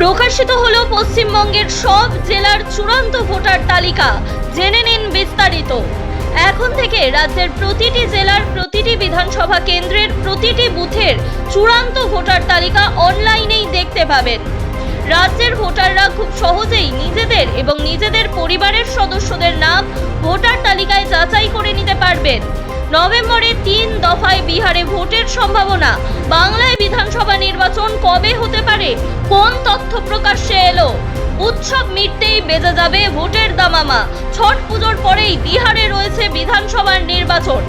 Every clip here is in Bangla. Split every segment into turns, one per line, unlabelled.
প্রকাশিত হলো পশ্চিমবঙ্গের সব জেলার চূড়ান্ত ভোটার তালিকা। জেনে নিন বিস্তারিত। এখন থেকে রাজ্যের প্রতিটি জেলার প্রতিটি বিধানসভা কেন্দ্রের প্রতিটি বুথের চূড়ান্ত ভোটার তালিকা অনলাইনেই দেখতে পাবেন। রাজ্যের ভোটাররা খুব সহজেই নিজেদের এবং নিজেদের পরিবারের সদস্যদের নাম ভোটার তালিকায় যাচাই করে নিতে পারবেন। নভেম্বরে তিন দফায় বিহারে ভোটের সম্ভাবনা। বাংলায় বিধানসভা নির্বাচন কবে হতে পারে? কোন তথ্য প্রকাশ্যে এলো? উৎসব মিটতেই বেজে যাবে ভোটের দামামা। ছট পুজোর পরেই বিহারে রয়েছে বিধানসভার নির্বাচন।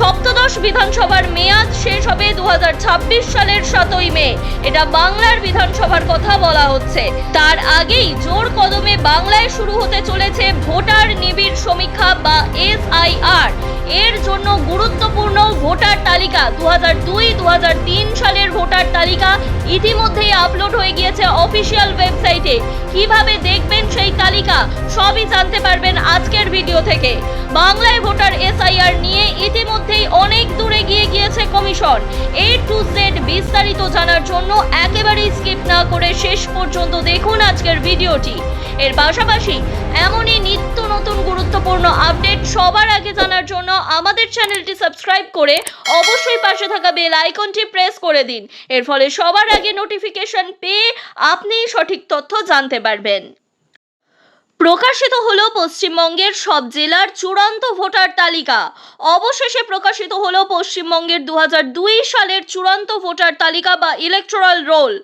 সপ্তদশ বিধানসভার মেয়াদ শেষ হবে দু হাজার ছাব্বিশ সালের সাতই মে। এটা বাংলার বিধানসভার কথা বলা হচ্ছে। তার আগেই জোর কদমে বাংলায় শুরু হতে চলেছে ভোটার নিবিড় সমীক্ষা বা এসআইআর। এর জন্য গুরুত্বপূর্ণ ভোটার তালিকা দু দুই দু সালের ভোটার তালিকা ইতিমধ্যেই আপলোড হয়ে গিয়েছে অফিসিয়াল ওয়েবসাইটে। কীভাবে দেখবেন সেই তালিকা, সবই জানতে পারবেন আজকের ভিডিও থেকে। বাংলায় ভোটার এসআইআর নিয়ে ইতিমধ্যেই অনেক দূরে গিয়ে গিয়েছে কমিশন। এ টু জেড বিস্তারিত জানার জন্য একেবারেই স্কিপ না করে শেষ পর্যন্ত দেখুন আজকের ভিডিওটি। এর পাশাপাশি এমনই নিত্য নতুন গুরুত্বপূর্ণ আপডেট সবার আগে জানার জন্য আমাদের চ্যানেলটি সাবস্ক্রাইব করে অবশ্যই পাশে থাকা বেল আইকনটি প্রেস করে দিন। এর ফলে সবার আগে নোটিফিকেশন পেয়ে আপনি সঠিক তথ্য জানতে পারবেন। প্রকাশিত হল পশ্চিমবঙ্গের সব জেলার চূড়ান্ত ভোটার তালিকা। অবশেষে প্রকাশিত হল পশ্চিমবঙ্গের দু হাজার দুই সালের চূড়ান্ত ভোটার তালিকা বা ইলেকট্রাল রোল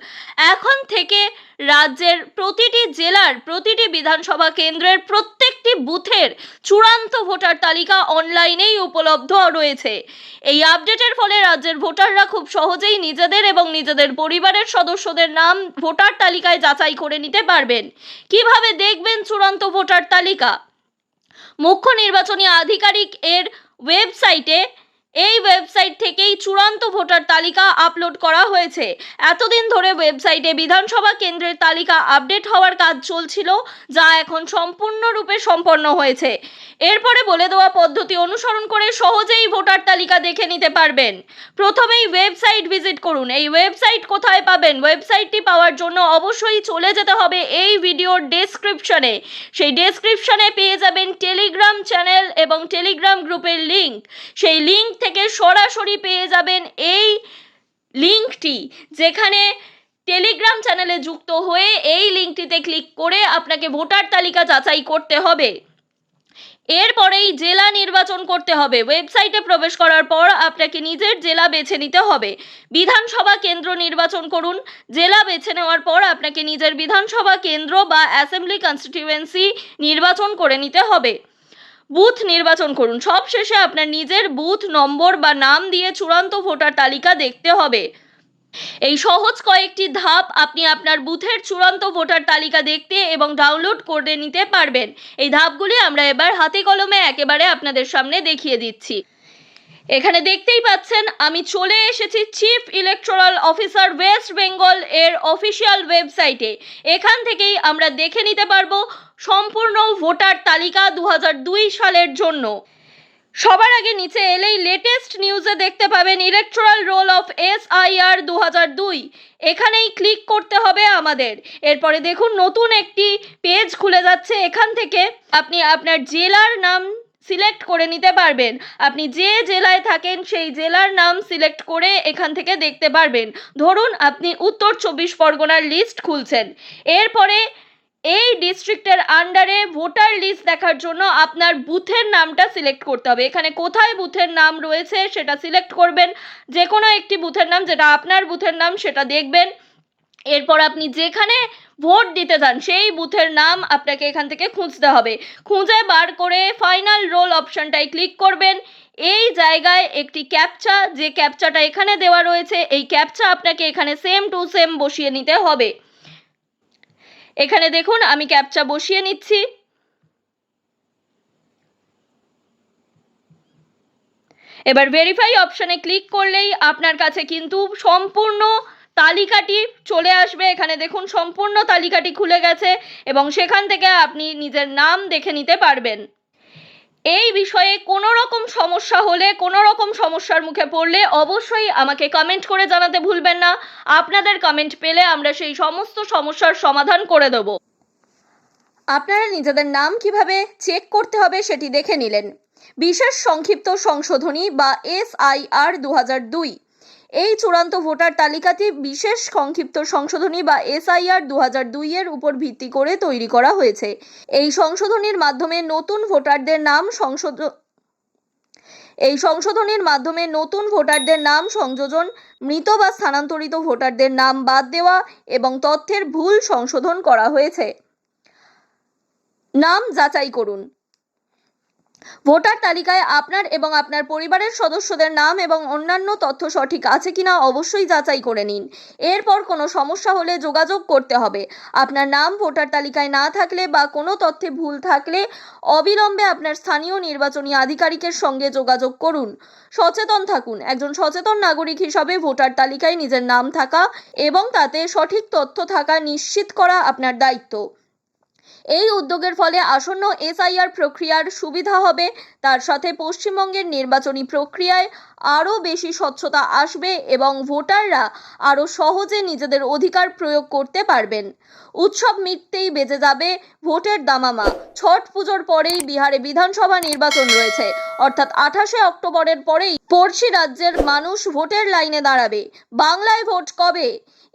এখন থেকে রাজ্যের প্রতিটি জেলার প্রতিটি বিধানসভা কেন্দ্রের প্রত্যেকটি বুথের চূড়ান্ত ভোটার তালিকা অনলাইনেই উপলব্ধ রয়েছে। এই আপডেটের ফলে রাজ্যের ভোটাররা খুব সহজেই নিজেদের এবং নিজেদের পরিবারের সদস্যদের নাম ভোটার তালিকায় যাচাই করে নিতে পারবেন। কীভাবে দেখবেন চূড়ান্ত ভোটার তালিকা? মুখ্য নির্বাচনী আধিকারিক এর ওয়েবসাইটে এই ওয়েবসাইট থেকেই চূড়ান্ত ভোটার তালিকা আপলোড করা হয়েছে। এতদিন ধরে ওয়েবসাইটে বিধানসভা কেন্দ্রের তালিকা আপডেট হওয়ার কাজ চলছিল, যা এখন সম্পূর্ণরূপে সম্পন্ন হয়েছে। এরপরে বলে দেওয়া পদ্ধতি অনুসরণ করে সহজেই ভোটার তালিকা দেখে নিতে পারবেন। প্রথমেই ওয়েবসাইট ভিজিট করুন। এই ওয়েবসাইট কোথায় পাবেন? ওয়েবসাইটটি পাওয়ার জন্য অবশ্যই চলে যেতে হবে এই ভিডিওর ডেসক্রিপশনে সেই ডেসক্রিপশনে পেয়ে যাবেন টেলিগ্রাম চ্যানেল এবং টেলিগ্রাম গ্রুপের লিংক সেই লিংক থেকে সরাসরি পেয়ে যাবেন এই লিঙ্কটি, যেখানে টেলিগ্রাম চ্যানেলে যুক্ত হয়ে এই লিঙ্কটিতে ক্লিক করে আপনাকে ভোটার তালিকা যাচাই করতে হবে। এরপরেই জেলা নির্বাচন করতে হবে। ওয়েবসাইটে প্রবেশ করার পর আপনাকে নিজের জেলা বেছে নিতে হবে। বিধানসভা কেন্দ্র নির্বাচন করুন। জেলা বেছে নেওয়ার পর আপনাকে নিজের বিধানসভা কেন্দ্র বা অ্যাসেম্বলি কনস্টিটিউয়েন্সি নির্বাচন করে নিতে হবে। বুথ নির্বাচন করুন। সবশেষে আপনার নিজের বুথ নম্বর বা নাম দিয়ে চূড়ান্ত ভোটার তালিকা দেখতে হবে। এই সহজ কয়েকটি ধাপ আপনি আপনার বুথের চূড়ান্ত ভোটার তালিকা দেখতে এবং ডাউনলোড করে নিতে পারবেন। এই ধাপগুলি আমরা এবার হাতে কলমে একেবারে আপনাদের সামনে দেখিয়ে দিচ্ছি। এখানে দেখতেই পাচ্ছেন, আমি চলে এসেছি chief electoral officer West Bengal এর অফিসিয়াল ওয়েবসাইটে এখান থেকেই আমরা দেখে নিতে পারব সম্পূর্ণ ভোটার তালিকা দু হাজার দুই সালের জন্য। সবার আগে নিচে এলেই লেটেস্ট নিউজে দেখতে পাবেন electoral roll of S I R দু দুই। এখানেই ক্লিক করতে হবে আমাদের। এরপরে দেখুন, নতুন একটি পেজ খুলে যাচ্ছে। এখান থেকে আপনি আপনার জেলার নাম সিলেক্ট করে নিতে পারবেন। আপনি যে জেলায় থাকেন সেই জেলার নাম সিলেক্ট করে এখান থেকে দেখতে পারবেন। ধরুন আপনি উত্তর চব্বিশ পরগনার লিস্ট খুলছেন। এরপরে এই ডিস্ট্রিক্টের আন্ডারে ভোটার লিস্ট দেখার জন্য আপনার বুথের নামটা সিলেক্ট করতে হবে। এখানে কোথায় বুথের নাম রয়েছে সেটা সিলেক্ট করবেন। যে কোনো একটি বুথের নাম যেটা আপনার বুথের নাম সেটা দেখবেন। এরপর আপনি যেখানে ভোট দিতে চান, সেই বুথের নাম আপনাকে এখান থেকে খুঁজতে হবে। খুঁজে বার করে ফাইনাল রোল অপশনটায় ক্লিক করবেন। এই জায়গায় একটি ক্যাপচা যে ক্যাপচাটা এখানে দেওয়া রয়েছে, এই ক্যাপচা আপনাকে এখানে সেম টু সেম বসিয়ে নিতে হবে। এখানে দেখুন, আমি ক্যাপচা বসিয়ে নিচ্ছি। এবার ভেরিফাই অপশানে ক্লিক করলেই আপনার কাছে কিন্তু সম্পূর্ণ তালিকাটি চলে আসবে। এখানে দেখুন, সম্পূর্ণ তালিকাটি খুলে গেছে এবং সেখান থেকে আপনি নিজের নাম দেখে নিতে পারবেন। এই বিষয়ে কোনো রকম সমস্যা হলে, কোনো রকম সমস্যার মুখে পড়লে অবশ্যই আমাকে কমেন্ট করে জানাতে ভুলবেন না। আপনাদের কমেন্ট পেলে আমরা সেই সমস্ত সমস্যার সমাধান করে দেব। আপনারা নিজেদের নাম কীভাবে চেক করতে হবে সেটি দেখে নিলেন। বিশেষ সংক্ষিপ্ত সংশোধনী বা এসআইআর দু দুই। এই চূড়ান্ত ভোটার তালিকাটি বিশেষ সংক্ষিপ্ত সংশোধনী বা এসআইআর দু হাজার দুইয়ের উপর ভিত্তি করে তৈরি করা হয়েছে। এই সংশোধনীর মাধ্যমে নতুন ভোটারদের নাম সংশোধন এই সংশোধনীর মাধ্যমে নতুন ভোটারদের নাম সংযোজন, মৃত বা স্থানান্তরিত ভোটারদের নাম বাদ দেওয়া এবং তথ্যের ভুল সংশোধন করা হয়েছে। নাম যাচাই করুন। ভোটার তালিকায় আপনার এবং আপনার পরিবারের সদস্যদের নাম এবং অন্যান্য তথ্য সঠিক আছে কিনা অবশ্যই যাচাই করে নিন। এরপর কোনো সমস্যা হলে যোগাযোগ করতে হবে। আপনার নাম ভোটার তালিকায় না থাকলে বা কোনো তথ্যে ভুল থাকলে অবিলম্বে আপনার স্থানীয় নির্বাচনী আধিকারিকের সঙ্গে যোগাযোগ করুন। সচেতন থাকুন। একজন সচেতন নাগরিক হিসাবে ভোটার তালিকায় নিজের নাম থাকা এবং তাতে সঠিক তথ্য থাকা নিশ্চিত করা আপনার দায়িত্ব। এই উদ্যোগের ফলে আসন্ন এসআইআর প্রক্রিয়ার সুবিধা হবে। তার সাথে পশ্চিমবঙ্গের নির্বাচনী প্রক্রিয়ায় আরও বেশি স্বচ্ছতা আসবে এবং ভোটাররা আরও সহজে নিজেদের অধিকার প্রয়োগ করতে পারবেন। উৎসব মিটতেই বেজে যাবে ভোটের দামামা। ছট পুজোর পরেই বিহারে বিধানসভা নির্বাচন রয়েছে। অর্থাৎ আঠাশে অক্টোবরের পরেই পড়শি রাজ্যের মানুষ ভোটের লাইনে দাঁড়াবে। বাংলায় ভোট কবে?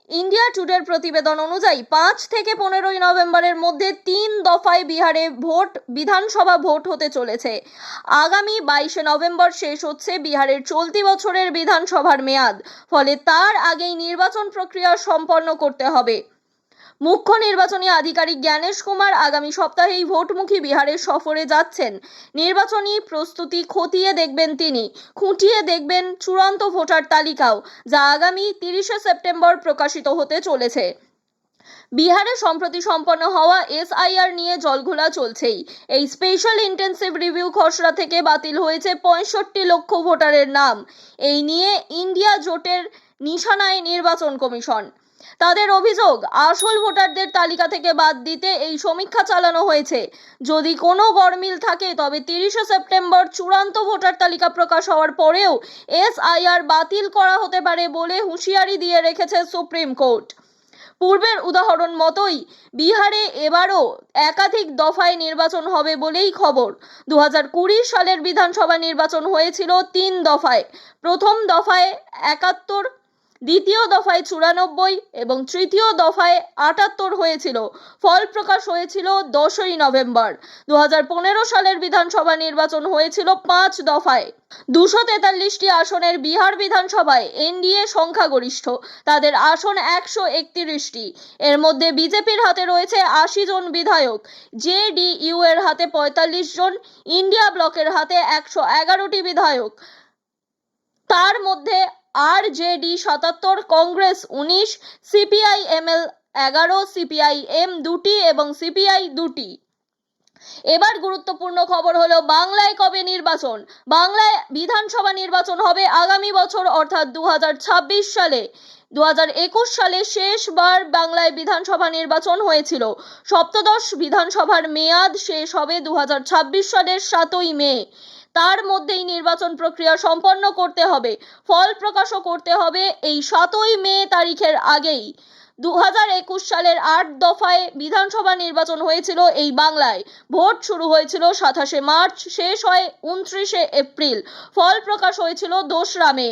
ইন্ডিয়া টুডের প্রতিবেদন অনুযায়ী পাঁচ থেকে পনেরোই নভেম্বরের মধ্যে তিন দফায় বিহারে ভোট, বিধানসভা ভোট হতে চলেছে। আগামী বাইশে নভেম্বর শেষ হচ্ছে বিহারের চলতি বছরের বিধানসভার মেয়াদ, ফলে তার আগেই নির্বাচন প্রক্রিয়া সম্পন্ন করতে হবে। মুখ্য নির্বাচনী আধিকারিক জ্ঞানেশ কুমার আগামী সপ্তাহেই ভোটমুখী বিহারের সফরে যাচ্ছেন। নির্বাচনী প্রস্তুতি খতিয়ে দেখবেন তিনি, খুঁটিয়ে দেখবেন চূড়ান্ত ভোটার তালিকাও, যা আগামী তিরিশে সেপ্টেম্বর প্রকাশিত হতে চলেছে। বিহারে সম্প্রতি সম্পন্ন হওয়া এসআইআর নিয়ে জলঘোলা চলছেই। এই স্পেশাল ইন্টেন্সিভ রিভিউ খসড়া থেকে বাতিল হয়েছে পঁয়ষট্টি লক্ষ ভোটারের নাম। এই নিয়ে ইন্ডিয়া জোটের নিশানায় নির্বাচন কমিশন। তাদের অভিযোগ, আসল ভোটারদের তালিকা থেকে বাদ দিতে এই সমীক্ষা চালানো হয়েছে। যদি কোনো গরমিল থাকে, তবে তিরিশে সেপ্টেম্বর চূড়ান্ত ভোটার তালিকা প্রকাশ হওয়ার পরেও এসআইআর বাতিল করা হতে পারে বলে হুঁশিয়ারি দিয়ে রেখেছে সুপ্রিম কোর্ট। পূর্বের উদাহরণ মতোই, বিহারে এবারও একাধিক দফায় নির্বাচন হবে বলেই খবর। দু হাজার কুড়ি সালের বিধানসভা নির্বাচন হয়েছিল তিন দফায়। প্রথম দফায় একাত্তর দ্বিতীয় দফায় চুরানব্বই এবং তৃতীয় দফায় আটাত্তর হয়েছিল। ফল প্রকাশ হয়েছিল দশই নভেম্বর। দু হাজার পনেরো সালের বিধানসভা নির্বাচন হয়েছিল পাঁচ দফায়। দুশো তেতাল্লিশটি আসনের বিহার বিধানসভায় এনডিএ সংখ্যাগরিষ্ঠ। তাদের আসন একশো একত্রিশটি। এর মধ্যে বিজেপির হাতে রয়েছে আশি জন বিধায়ক। জেডিইউ এর হাতে পঁয়তাল্লিশ জন, ইন্ডিয়া ব্লকের হাতে একশো এগারোটি বিধায়ক। তার মধ্যে আর জেডি সাতাত্তর, কংগ্রেস উনিশ সিপিআই এমএল এগারো সিপিআই এম দুটি এবং সিপিআই দুটি। এবার গুরুত্বপূর্ণ খবর হলো, বাংলায় কবে নির্বাচন? বাংলায় বিধানসভা নির্বাচন হবে আগামী বছর, অর্থাৎ দু হাজার ছাব্বিশ সালে। দু হাজার একুশ সালে শেষবার বাংলায় বিধানসভা নির্বাচন হয়েছিল। সপ্তদশ বিধানসভার মেয়াদ শেষ হবে দু হাজার ছাব্বিশ সালের সাতই মে। তার মধ্যেই নির্বাচন প্রক্রিয়া সম্পন্ন করতে হবে। ফল প্রকাশও করতে হবে এই সাতই মে তারিখের আগেই। দু সালের আট দফায় বিধানসভা নির্বাচন হয়েছিল এই বাংলায়। ভোট শুরু হয়েছিল সাতাশে মার্চ, শেষ হয় উনত্রিশে এপ্রিল। ফল প্রকাশ হয়েছিল দোসরা মে।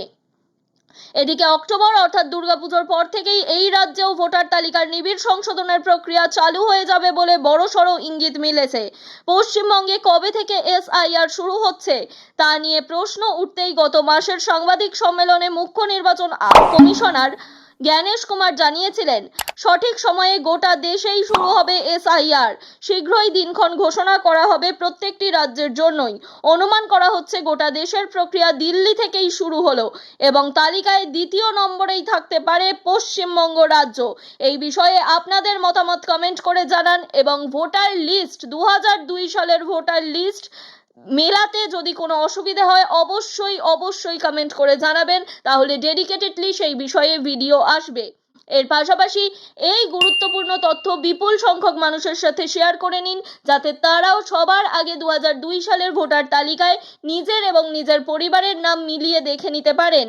এদিকে অক্টোবর অর্থাৎ দুর্গাপুজোর পর থেকেই এই রাজ্যেও ভোটার তালিকার নিবিড় সংশোধনের প্রক্রিয়া চালু হয়ে যাবে বলে বড়সড় ইঙ্গিত মিলেছে। পশ্চিমবঙ্গে কবে থেকে এসআইআর শুরু হচ্ছে তা নিয়ে প্রশ্ন উঠতেই গত মাসের সাংবাদিক সম্মেলনে মুখ্য নির্বাচন কমিশনার জ্ঞানেশ কুমার জানিয়েছিলেন, সঠিক সময়ে গোটা দেশেই শুরু হবে এসআইআর। শীঘ্রই দিনক্ষণ ঘোষণা করা হবে প্রত্যেকটি রাজ্যের জন্যই। অনুমান করা হচ্ছে গোটা দেশের প্রক্রিয়া দিল্লি থেকেই শুরু হলো এবং তালিকায় দ্বিতীয় নম্বরেই থাকতে পারে পশ্চিমবঙ্গ রাজ্য। এই বিষয়ে আপনাদের মতামত কমেন্ট করে জানান এবং ভোটার লিস্ট দু হাজার দুই সালের ভোটার লিস্ট মেলাতে যদি কোনো অসুবিধা হয়, অবশ্যই অবশ্যই কমেন্ট করে জানাবেন। তাহলে ডেডিকেটেডলি সেই বিষয়ে ভিডিও আসবে। এর পাশাপাশি এই গুরুত্বপূর্ণ তথ্য বিপুল সংখ্যক মানুষের সাথে শেয়ার করে নিন, যাতে তারাও সবার আগে দু হাজার দুই সালের ভোটার তালিকায় নিজের এবং নিজের পরিবারের নাম মিলিয়ে দেখে নিতে পারেন।